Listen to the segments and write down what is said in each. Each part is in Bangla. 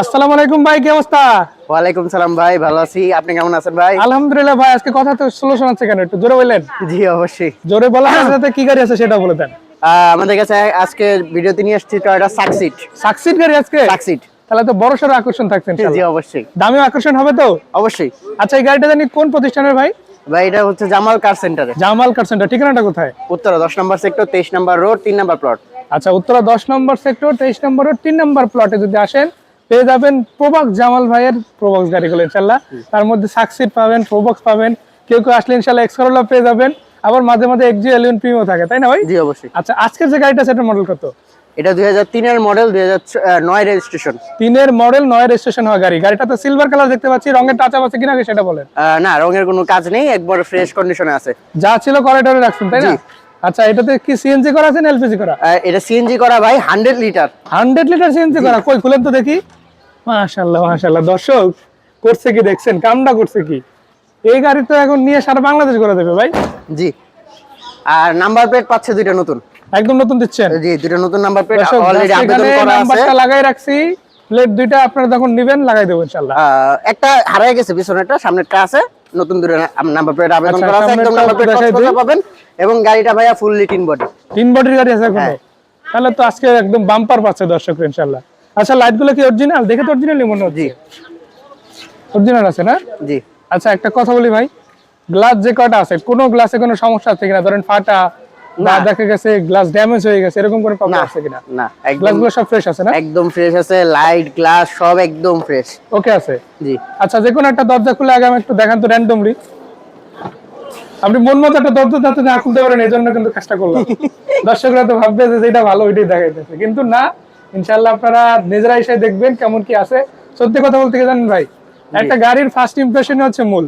আসসালামু আলাইকুম ভাই কি অবস্থা? ওয়ালাইকুম সালাম ভাই ভালো আছি। আপনি কেমন আছেন ভাই? আলহামদুলিল্লাহ ভাই আজকে কথা তো স্লো শোনাচ্ছে কেন? একটু জোরে বললেন? জি অবশ্যই। জোরে সাথে সাথে কি গাড়ি আছে সেটা বলে দেন। আমাদের কাছে আজকে ভিডিওতে নিয়ে আসছি টয়োটা সাকসিট সাকসিড গাড়ি আজকে? সাকসিট তাহলে তো বড় সড়ো আকর্ষণ থাকছেন জি অবশ্যই। দামিও আকর্ষণ হবে তো? অবশ্যই। আচ্ছা এই গাড়িটা জানি কোন প্রতিষ্ঠানের ভাই? ভাই এটা হচ্ছে জামাল কার সেন্টারে জামাল কার সেন্টার ঠিকানাটা কোথায়? উত্তরা দশ নম্বর সেক্টর তেইশ নম্বর রোড তিন নম্বর প্লট আচ্ছা উত্তরা দশ নম্বর সেক্টর তেইশ নম্বর রোড তিন নম্বর প্লটে যদি আসেন পেয়ে যাবেন প্রোবক্স জামাল ভাইয়ের প্রোবক্স গাড়িগুলো ইনশাল্লাহ তার মধ্যে সাকসিড পাবেন প্রোবক্স পাবেন। কেউ কেউ আসলে ইনশাল্লাহ এক্সকরোলা পেয়ে যাবেন। আবার মাঝে মাঝে এক্সজি এলিয়ন প্রিমিও থাকে তাই না ভাই? জি অবশ্যই। আচ্ছা আজকের যে গাড়িটা সেটার মডেল কত? এটা দুই হাজার তিনের মডেল দুই হাজার নয় রেজিস্ট্রেশন তিনের মডেল নয় রেজিস্ট্রেশন হওয়া গাড়ি। গাড়িটাতে সিলভার কালার দেখতে পাচ্ছি রঙের টাচ আছে কিনা সেটা বলেন। না রঙের কোনো কাজ নেই একবার ফ্রেশ কন্ডিশনে আছে। যা ছিল করিডোরে রাখছেন তাই না? আচ্ছা এটাতে কি সিএনজি করা আছে না এলপিজি করা? এটা সিএনজি করা ভাই hundred litre hundred litre CNG করা কই খুলেন তো দেখি। মাশাল্লাহ মাশাল্লাহ দর্শক করছে কি দেখছেন? কামটা করছে কি? এই গাড়ি তো এখন নিয়ে সারা বাংলাদেশ করে দেবে ভাই। জি। আর নাম্বার প্লেট পাচ্ছে দুইটা নতুন। একদম নতুন দিচ্ছেন? জি দুইটা নতুন নাম্বার প্লেট অলরেডি আবেদন করা আছে। নাম্বারটা লাগাই রাখছি। প্লেট দুইটা আপনারা যখন নিবেন লাগাই দেবো ইনশাল্লাহ একটা হারায় গেছে পিছনেরটা সামনেরটা আছে। নতুন দুটো নাম্বার প্লেট আবেদন আচ্ছা, করা আছে। একদম নাম্বার প্লেট পাবেন। এবং গাড়িটা ভাইয়া ফুল লিটিন বডি তিন বডির গাড়ি আছে এখনও। হ্যাঁ। তাহলে তো আজকে একদম বাম্পার পাচ্ছে দর্শক ইনশাল্লাহ আচ্ছা লাইটগুলো কি অরিজিনাল দেখে তো অরিজিনালি মনে হচ্ছে জি। অরিজিনাল আছে না? জি। আচ্ছা একটা কথা বলি ভাই। গ্লাস যে কটা আছে? কোনো গ্লাসে কোনো সমস্যা আছে কিনা? ধরেন ফাটা না। দেখা গেছে গ্লাস ড্যামেজ হয়ে গেছে এরকম কোনো প্রবলেম আছে কিনা? না একদম গ্লাসগুলো সব ফ্রেশ আছে না? একদম ফ্রেশ আছে লাইট গ্লাস সব একদম ফ্রেশ ওকে আছে? জি। আচ্ছা যে কোনো একটা দরজা খুলে আগে আমি একটু দেখান তো র্যান্ডমলি আপনি মন মতো একটা দরজা যাতে না খুলতে পারেন এই জন্য কিন্তু কাজটা করলাম। দর্শকরা তো ভাববে যে যেটা ভালো ওইটাই দেখাইতেছে। কিন্তু না ইনশাল্লাহ আপনারা নিজেরা এসে দেখবেন কেমন কি আছে। সত্যি কথা বলতে জানেন ভাই? একটা গাড়ির ফার্স্ট ইমপ্রেশন হচ্ছে মূল।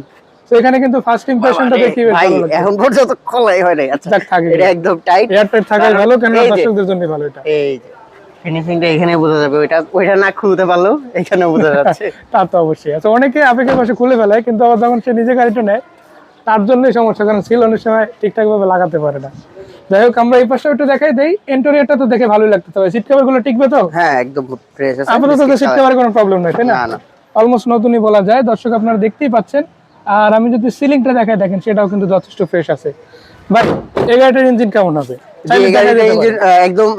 তো এখানে কিন্তু ফার্স্ট ইমপ্রেশনটা দেখি ভাই এখন পর্যন্ত খোলাই হয় নাই। আচ্ছা থাক এটা একদম টাইট থাকাই ভালো কেন দর্শকদের জন্য ভালো এটা। এই ফিনিশিংটা এখানে বোঝা যাবে। ওইটা ওইটা না খুলতে পারলেও এখানে বোঝা যাচ্ছে। তা তো অবশ্যই। আচ্ছা অনেকে আবেগের পাশে খুলে ফেলায় কিন্তু আবার যখন সে নিজে গাড়িটা নেয় তার জন্যই সমস্যা কারণ সিল অনেক সময় ঠিকঠাক ভাবে লাগাতে পারে না। যাই হোক আমরা এই পাশে একটু দেখাই দেই। ইন্টেরিয়রটা তো দেখে ভালোই লাগতে হবে সিট কভারগুলো টিকবে তো? হ্যাঁ একদম ফ্রেশ আছে। আপাতত তো সিট কভার কোনো প্রবলেম নাই তাই না। অলমোস্ট নতুনই বলা যায়। দর্শক আপনারা দেখতেই পাচ্ছেন। আর আমি যদি সিলিংটা দেখাই দেখেন সেটাও কিন্তু যথেষ্ট ফ্রেশ আছে। বাট এই গাড়িটার ইঞ্জিন কেমন হবে? একদম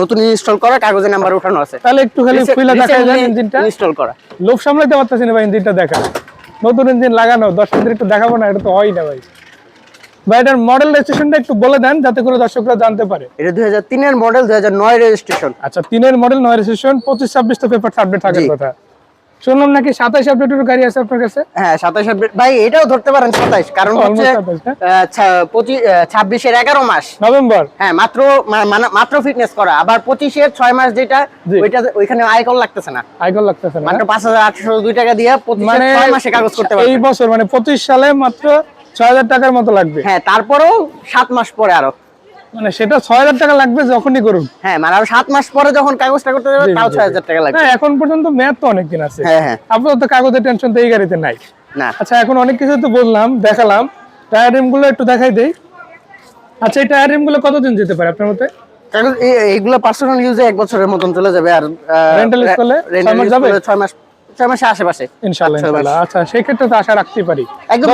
নতুন ইনস্টল করা কাগজে নাম্বার ওঠানো আছে। তাহলে একটু খালি খুলে দেখাই দেন ইঞ্জিনটা ইনস্টল করা। লোভ সামলাইতে পারতেছি না ভাই ইঞ্জিনটা দেখা নতুন ইঞ্জিন লাগানো দর্শকদের একটু দেখাবো না এটা তো হয় না ভাই। ভাই এটার মডেল রেজিস্ট্রেশনটা একটু বলে দেন যাতে করে দর্শকরা জানতে পারে। এটা দুই হাজার মডেল দুই হাজার নয় রেজিস্ট্রেশন আচ্ছা তিনের মডেল নয় রেজিস্ট্রেশন পঁচিশ ছাব্বিশ তো পেপার আপডেট থাকার কথা। শুনলাম নাকি সাতাইশ আপডেটের গাড়ি আছে আপনার কাছে? হ্যাঁ সাতাশ আপডেট ভাই এটাও ধরতে পারেন সাতাইশ কারণ হচ্ছে 27 না? আহ, ছা- পঁচিশ আহ, ছাব্বিশের এগারো মাস। নভেম্বর? হ্যাঁ মাত্র মানে মাত্র ফিটনেস করা। আবার পঁচিশের ছয় মাস যেটা। ওইটা ওইখানে আইকন লাগতেছে না। আইকন লাগতেছে না মাত্র পাঁচ হাজার আটশো দুই টাকা দিয়ে মানে ছয় মাসে কাগজ করতে এই বছর মানে পঁচিশ সালে মাত্র ছয় হাজার টাকার মতো লাগবে। হ্যাঁ তারপরেও সাত মাস পরে আরও। মানে সেটা ছয় হাজার টাকা লাগবে যখনই করুন। হ্যাঁ মানে আরও সাত মাস পরে যখন কাগজটা করতে যাবে তাও ছয় হাজার টাকা লাগবে। না এখন পর্যন্ত মেয়াদ তো অনেকদিন আছে। হ্যাঁ হ্যাঁ। আপাতত কাগজের টেনশন তো এই গাড়িতে নাই। না। আচ্ছা এখন অনেক কিছু তো বললাম দেখালাম। টায়ার রিমগুলো একটু দেখাই দেই। আচ্ছা এই টায়ার রিমগুলো কতদিন যেতে পারে আপনার মতে? এইগুলো পার্সোনাল ইউজে এক বছরের মতন চলে যাবে আর use করলে রেন্টাল মাস যাবে? করলে ছয় মাস ছয় মাসের আশেপাশে। ইনশাআল্লাহ ইনশাআল্লাহ। আচ্ছা সেই ক্ষেত্রে তো আশা রাখতে পারি। একদম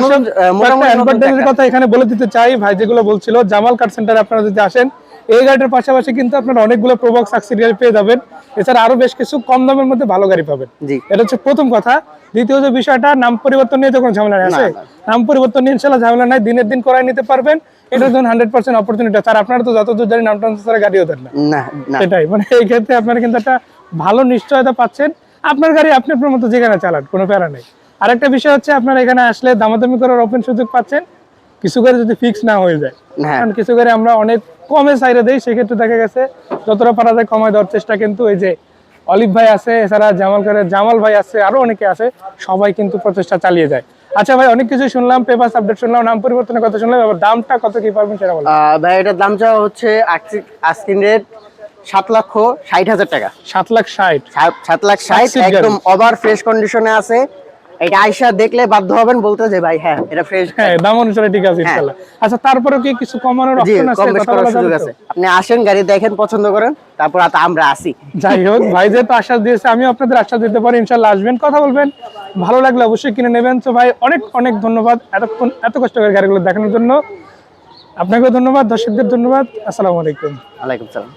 মোটামুটি। কথা এখানে বলে দিতে চাই ভাই যেগুলো বলছিল জামাল কার সেন্টারে আপনারা যদি আসেন এই গাড়িটার পাশাপাশি কিন্তু আপনারা অনেকগুলো প্রোবক্স সাকসিড গাড়ি পেয়ে যাবেন। এছাড়া আরও বেশ কিছু কম দামের মধ্যে ভালো গাড়ি পাবেন। এটা হচ্ছে প্রথম কথা। দ্বিতীয় যে বিষয়টা নাম পরিবর্তন নিয়ে তো কোনো ঝামেলা নেই আছে? নাম পরিবর্তন নিয়ে ইনশাল্লাহ ঝামেলা নাই দিনের দিন করাই নিতে পারবেন। এটার জন্য হান্ড্রেড পার্সেন্ট অপরচুনিটি আছে। আর আপনারা তো যতদূর জানি নাম ট্রান্সফার গাড়িও দেন না। সেটাই মানে এই ক্ষেত্রে আপনারা কিন্তু একটা ভালো নিশ্চয়তা পাচ্ছেন। আপনার গাড়ি আপনি আপনার মতো যেখানে চালান কোনো প্যারা নেই। আরেকটা বিষয় হচ্ছে আপনারা এখানে আসলে দামাদামি করার ওপেন সুযোগ পাচ্ছেন। কিছু গাড়ি যদি ফিক্স না হয়ে যায় হ্যাঁ। কারণ কিছু গাড়ি আমরা অনেক কমে সাইডে দেই সেক্ষেত্রে দেখা গেছে যতটা পারা যায় কমায় দেওয়ার চেষ্টা। কিন্তু এই যে অলিভ ভাই আছে এছাড়া জামাল করে জামাল ভাই আছে আরও অনেকে আছে সবাই কিন্তু প্রচেষ্টা চালিয়ে যায়। আচ্ছা ভাই অনেক কিছু শুনলাম পেপার আপডেট শুনলাম নাম পরিবর্তনের কথা শুনলাম এবার দামটা কত কি পারবেন সেটা বলুন। ভাই এটার দাম চাওয়া হচ্ছে আস্কিন রেট সাত লক্ষ ষাট হাজার টাকা। সাত লাখ ষাট। সাত- লাখ ষাট একদম ওভার ফ্রেশ কন্ডিশনে আছে। এটা আয়সা দেখলে বাধ্য হবেন বলতে যে ভাই হ্যাঁ এটা ফ্রেশ হ্যাঁ দাম অনুসারে ঠিক আছে ইনশাআল্লাহ আচ্ছা তারপরে কি কিছু কমানোর অপশন আছে? কম কথা বলা সুযোগ আছে। আপনি আসেন গাড়ি দেখেন পছন্দ করেন তারপর আমরা আসি। যাই হোক ভাই যেহেতু আশ্বাস দিয়েছে আমি আপনাদের আশ্বাস দিতে পারি ইনশাল্লাহ আসবেন কথা বলবেন। ভালো লাগলে অবশ্যই কিনে নেবেন। তো ভাই অনেক অনেক ধন্যবাদ এতক্ষণ এত কষ্ট করে গাড়িগুলো দেখানোর জন্য। আপনাকেও ধন্যবাদ দর্শকদের ধন্যবাদ। আসসালামু আলাইকুম। ওয়ালাইকুম সালাম।